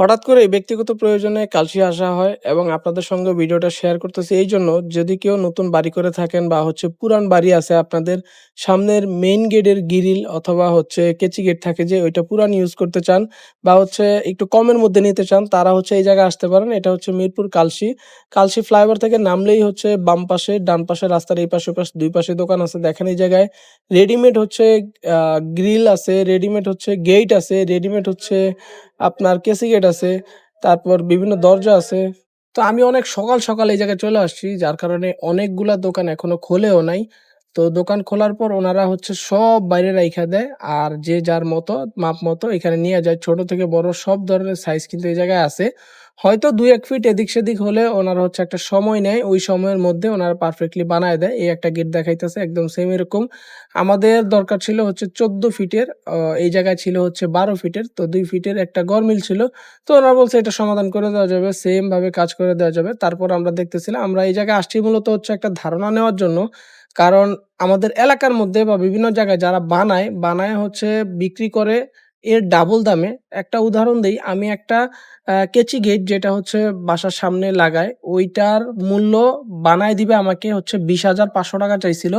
হঠাৎ করে ব্যক্তিগত প্রয়োজনে কালশি আসা হয় এবং আপনাদের সঙ্গে ভিডিওটা শেয়ার করতেছি। এই জন্য যদি কেউ নতুন বাড়ি করে থাকেন বা হচ্ছে পুরান বাড়ি আছে আপনাদের, সামনের মেইন গেটের গিরিল অথবা হচ্ছে কেচি গেট থাকে যে ওইটা পুরান ইউজ করতে চান বা হচ্ছে একটু কমের মধ্যে নিতে চান, তারা হচ্ছে এই জায়গায় আসতে পারেন। এটা হচ্ছে মিরপুর কালশি কালশি ফ্লাইওভার থেকে নামলেই হচ্ছে বাম পাশে, ডান পাশে রাস্তার এই পাশে পাশে দুই পাশে দোকান আছে, দেখেন এই জায়গায়। রেডিমেড হচ্ছে গ্রিল আছে রেডিমেড হচ্ছে গেট আছে রেডিমেড হচ্ছে আপনার কেসি গেট আছে, তারপর বিভিন্ন দরজা আছে। তো আমি অনেক সকাল সকাল এই জায়গায় চলে আসছি, যার কারণে অনেকগুলা দোকান এখনও খোলেও নাই। তো দোকান খোলার পর ওনারা হচ্ছে সব বাইরে রাইখা দেয়, আর যে যার মতো, মাপ মতো এখানে নিয়ে যায়। ছোট থেকে বড় সব ধরনের সাইজ কিন্তু এই জায়গায় আছে। হয়তো দুই এক ফিট এদিক সেদিক হলে ওনারা হচ্ছে একটা সময় নেয়, ওই সময়ের মধ্যে ওনারা পারফেক্টলি বানায় দেয়। এই একটা গেট দেখাইতেছে, একদম সেম এরকম। আমাদের দরকার ছিল হচ্ছে চোদ্দ ফিটের এই জায়গায় ছিল হচ্ছে বারো ফিটের তো দুই ফিটের একটা গরমিল ছিল। তো ওনারা বলছে এটা সমাধান করে দেওয়া যাবে সেম ভাবে কাজ করে দেওয়া যাবে। তারপর আমরা দেখতেছিলাম, আমরা এই জায়গায় আসছি মূলত হচ্ছে একটা ধারণা নেওয়ার জন্য কারণ আমাদের এলাকার মধ্যে বা বিভিন্ন জায়গায় যারা বানায় বানায় হচ্ছে বিক্রি করে এর ডাবল দামে। একটা উদাহরণ দিই আমি একটা কেচি গেট যেটা হচ্ছে বাসার সামনে লাগায় ওইটার মূল্য বানায় দিবে আমাকে হচ্ছে বিশ হাজার পাঁচশো টাকা চাইছিল।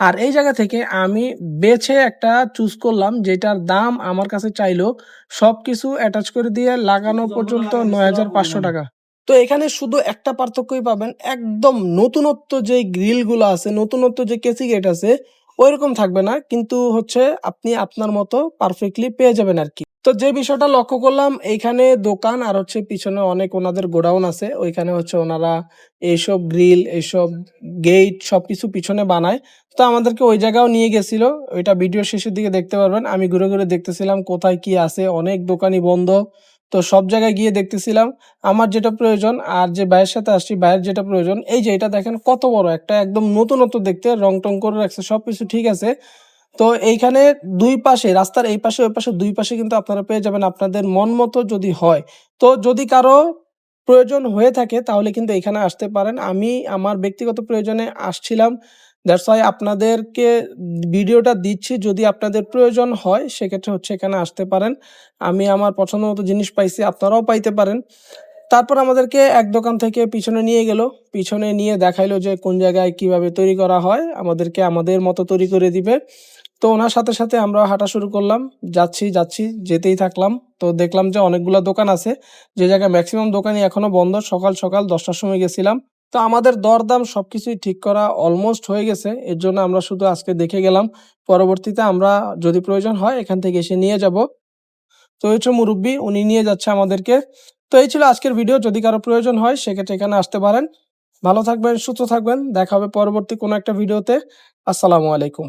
আর এই জায়গা থেকে আমি বেছে একটা চুজ করলাম যেটার দাম আমার কাছে চাইলো সব কিছু অ্যাটাচ করে দিয়ে লাগানো পর্যন্ত নয় হাজার পাঁচশো টাকা। তো এখানে শুধু একটা পার্থক্যই পাবেন, একদম নতুনত্ব যে গ্রিলগুলো আছে, নতুনত্ব যে কেসি গেট আছে, ওইরকম থাকবে না, কিন্তু হচ্ছে আপনি আপনার মতো পারফেক্টলি পেয়ে যাবেন আর কি। তো যে বিষয়টা লক্ষ্য করলাম, এইখানে দোকান আর হচ্ছে পিছনে অনেক ওনাদের গোডাউন আছে, ওইখানে হচ্ছে ওনারা এইসব গ্রিল, এইসব গেট সবকিছু পিছনে বানায়। তো আমাদেরকে ওই জায়গাও নিয়ে গেছিল, ওইটা ভিডিও শেষের দিকে দেখতে পারবেন। আমি ঘুরে ঘুরে দেখতেছিলাম কোথায় কি আছে, অনেক দোকানই বন্ধ। তো সব জায়গায় গিয়ে দেখতেছিলাম, আমার যেটা প্রয়োজন আর যে ভাইয়ের সাথে আসছি, ভাইয়ের যেটা প্রয়োজন, এই যে এটা দেখেন কত বড়, একটা একদম নতুনত্ব দেখতে, রং টং করে রাখছে সব কিছু ঠিক আছে। তো এইখানে দুই পাশে, রাস্তার এই পাশে, ওই পাশে, দুই পাশে কিন্তু আপনারা পেয়ে যাবেন আপনাদের মন মতো যদি হয়। তো যদি কারও প্রয়োজন হয়ে থাকে তাহলে কিন্তু এখানে আসতে পারেন। আমি আমার ব্যক্তিগত প্রয়োজনে আসছিলাম দ্যাটস ওয়াই আপনাদেরকে ভিডিওটা দিচ্ছি যদি আপনাদের প্রয়োজন হয়, সেক্ষেত্রে হচ্ছে এখানে আসতে পারেন। আমি আমার পছন্দ মতো জিনিস পাইছি, আপনারাও পাইতে পারেন। তারপর আমাদেরকে এক দোকান থেকে পিছনে নিয়ে গেল। পিছনে নিয়ে দেখাইলো যে কোন জায়গায় কীভাবে তৈরি করা হয়, আমাদেরকে আমাদের মতো তৈরি করে দিবে। তো ওনার সাথে সাথে আমরা হাঁটা শুরু করলাম। যাচ্ছি যাচ্ছি, যেতেই থাকলাম। তো দেখলাম যে অনেকগুলো দোকান আছে। যে জায়গায় ম্যাক্সিমাম দোকানই এখনও বন্ধ। সকাল সকাল দশটার সময় গেছিলাম। তো আমাদের দরদাম সব কিছুই ঠিক করা অলমোস্ট হয়ে গেছে। এর জন্য আমরা শুধু আজকে দেখে গেলাম। পরবর্তীতে আমরা যদি প্রয়োজন হয় এখান থেকে এসে নিয়ে যাব। তো হচ্ছে মুরব্বী, উনি নিয়ে যাচ্ছে আমাদেরকে। তো এই ছিল আজকের ভিডিও যদি কারও প্রয়োজন হয় সেক্ষেত্রে এখানে আসতে পারেন। ভালো থাকবেন, সুস্থ থাকবেন। দেখা হবে পরবর্তী কোনো একটা ভিডিওতে আসসালামু আলাইকুম।